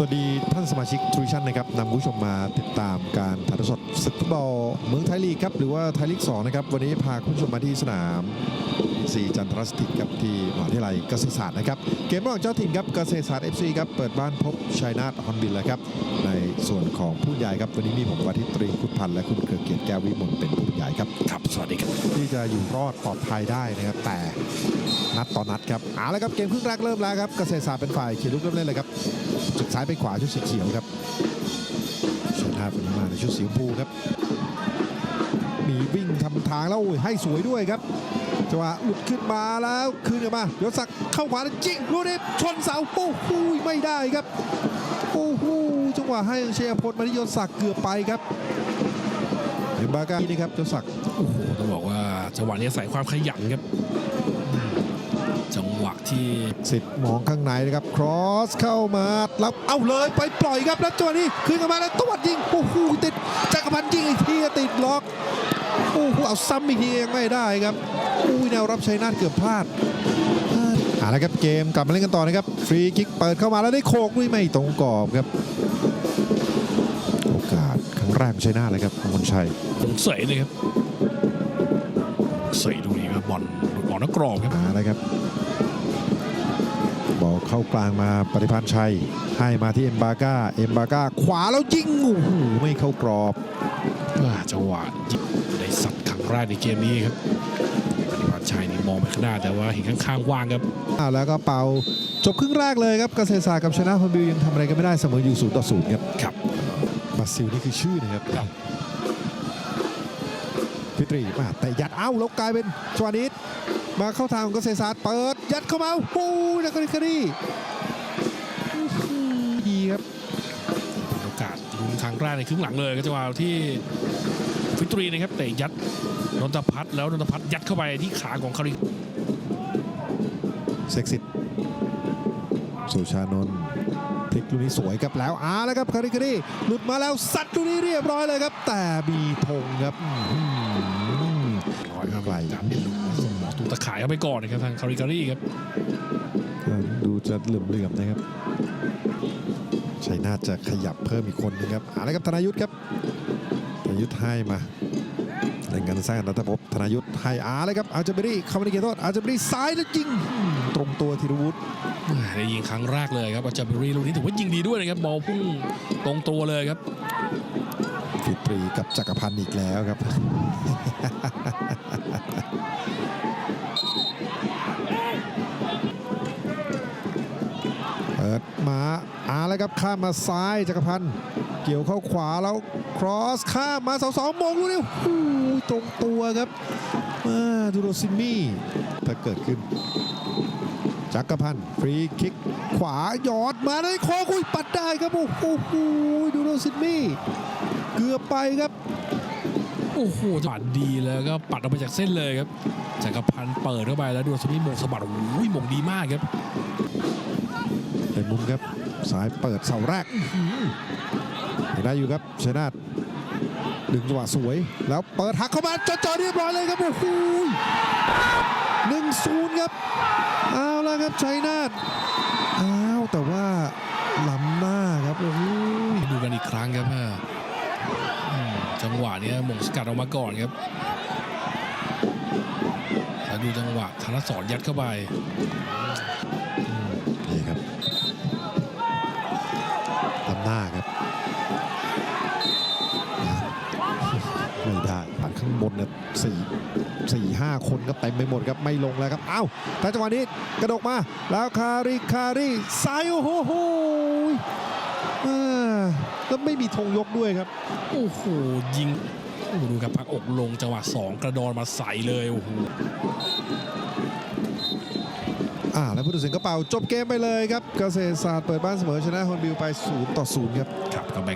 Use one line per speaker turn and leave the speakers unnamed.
สวัสดีท่านสมาชิกทรูชั่นนะครับนำผู้ชมมาติดตามการถ่ายทอดสดศึกฟุตบอลเมืองไทยลีกครับหรือว่าไทยลีก2นะครับวันนี้พาคุณผู้ชมมาที่สนามสีจันทรสถิตครับที่มหาวิทยาลัยเกษตรศาสตร์นะครับเกมระหว่างเจ้าถิ่นครับเกษตรศาสตร์ FC ครับเปิดบ้านพบชัยนาทฮอนบินแล้วครับในส่วนของผู้ใหญ่ครับวันนี้มีผมวาทิตรีคุณพันธ์และคุณเกริกเกียรติแก้ววิมลเป็นผู้ใหญ่ครับ
ครับสวัสดีครับ
ที่จะอยู่รอดปลอดภัยได้นะครับแต่ นัดต่อนัดครับเอาละครับเกมครึ่งแรกเริ่มแล้วครับเกษตรศาสตร์เป็นฝ่ายเขียนลูกเริ่มเล่นเลยครับจากซ้ายไปขวาชุดสีเขียวครับชนะเป็นมาในชุดสีชมพูครับมีวิ่งทำทางแล้วโอ้ยให้สวยด้วยครับจังหวะหลุดขึ้นมาแล้วคืนกลับมายศศักดิ์เข้าขวาแล้วจิงลูกนี้ชนเสาโอ้โหไม่ได้ครับโอ้โหจังหวะให้เชียร์พลมาที่ยศศักดิ์เกือบไปครับเอ็มบาก้านี่ครับยศศักดิ์
โอ้โหต้องบอกว่าจังหวะนี้อาศัยความขยันครับ จังหวะที่
สิทธิ์มองข้างในนะครับ ครอสเข้ามาแล้วเอาเลยไปปล่อยครับแล้วจังหวะนี้คืนกลับมาแล้วตวัดยิงโอ้โหติดจักรพันธ์ยิงอีกทีติดล็อกโอ้โหเอาซ้ำอีกทียังไม่ได้ครับอุ้ยแนวรับชัยนาทเกือบพลาดเอาละครับเกมกลับมาเล่นกันต่อนะครับ ฟรีคิกเปิดเข้ามาแล้วได้โคกด้วยไม่ตรงกรอบครับโอกาสครั้งแรกของชัยนาทเลยครับมนชัย
สงสัยเลยครับเสยดูดีครับบอลหลุดออกนักกรอบครับ
มาแล้วครับ บอลเข้ากลางมาปฏิพันธ์ชัย ให้มาที่เอ็มบาก้าเอ็มบาก้าขวาแล้วยิงโอ้โหไม่เข้ากรอบ
อ่าจังหวะยิงได้สัตว์ครั้งแรกในเกมนี้ครับปฏิวัติชัยนี่มองไปข้างหน้าแต่ว่าเห็นข้างๆว่างครับ
อ่าแล้วก็เป่าจบครึ่งแรกเลยครับเกษตรศาสตร์กับชนะพอบิวยังทำอะไรกันไม่ได้เสมออยู่ศูนย์ต่อศูนย์ครับ
ครับ
บราซิลนี่คือชื่อนะครับ
ครับ
พิตรีมาแต่ยัดเอ้าแล้วกลายเป็นชวานิด มาเข้าทางของเกษตรศาสตร์เปิด ยัดเข้ามาโอ้ยนักคาริคารีอื้อหือดีครับ
เป็นโอกาสยิงครั้งแรกในครึ่งหลังเลยก็จังหวะที่ฟิตรีนะครับเตะยัดนนทพัฒน์แล้วนนทพัฒน์ยัดเข้าไปที่ขาของคาริ
เซ็กซิตสุชานนท์พลิกลูกนี้สวยครับแล้วอาแล้วครับคาริคารีหลุดมาแล้วซัดลูกนี้เรียบร้อยเลยครับ แต่มีธงครับอื้อหือ
ร้อยครับ
ไกล
ตูตะข่ายเข้าไปก่อนนะครับทางคาริการีครับ
ก็ดูจะเหลื่อมๆนะครับชัยนาทจะขยับเพิ่มอีกคนนึงครับเอาละครับธนายุทธครับธนายุทธให้มาเล่นกันสร้างรัตภพธนายุทธให้อาเลยครับอาร์เจเบอรี่เข้ามาในเขตโทษอาร์เจเบอรี่ซ้ายแล้วยิงอื้อตรงตัวธีรวุฒิ
ได้ยิงครั้งแรกเลยครับอาจารย์เบอรี่ลูกนี้ถือว่ายิงดีด้วยนะครับบอลพุ่งตรงตัวเลยครับ
ฟิตรีกับจักรพันธ์อีกแล้วครับ ปิดมาอาแล้วครับข้ามมาซ้ายจักรพันธ์เกี่ยวเข้าขวาแล้วครอสข้ามมาเสาสองมงลูกนี้โอ้โหตรงตัวครับมาดูโรซิมี่ถ้าเกิดขึ้น จักรพันธ์ฟรีคิกขวาหยอดมาได้คอคุยปัดได้ครับโอ้โหดูโรซิมี่เกือบไปครับ
โอ้โหจังหวะดีแล้วก็ปัดออกไปจากเส้นเลยครับจักรพันธ์เปิดเข้าไปแล้วดูสมิธมงสะบัดโอ้ยมงดีมากครับ
เป็นมุมครับสายเปิดเสาแรกอื้อหือยังได้อยู่ครับชยนาทดึงจังหวะสวย แล้วเปิดหักเข้ามาจอจอเรียบร้อยเลยครับโอ้โหหนึ่งศูนย์ครับเอาละครับชัยนาทอ้าวแต่ว่าล้ำหน้าครับโอ้โห
ดูกันอีกครั้งครับอ่าอืมจังหวะเนี้ยมงสกัดออกมาก่อนครับแล้วดูจังหวะธนสรยัดเข้าไป
สี่สี่ห้าคนก็เต็มไปหมดครับไม่ลงแล้วครับ เอ้าแต่จังหวะนี้กระดกมา แล้วคาริคาริซ้ายโอ้โหโหยอ่าแล้วไม่มีธงยกด้วยครับ
โอ้โหยิงโอ้โหดูครับพักอกลงจังหวะสองกระดอนมาใส่เลยโอ้โห
อ่าแล้วผู้ตัดสินก็เป่าจบเกมไปเลยครับ เกษตรศาสตร์เปิดบ้านเสมอชนะฮอนบิลไป 0 ต่อ 0 ครับ
ครับก็แบ่ง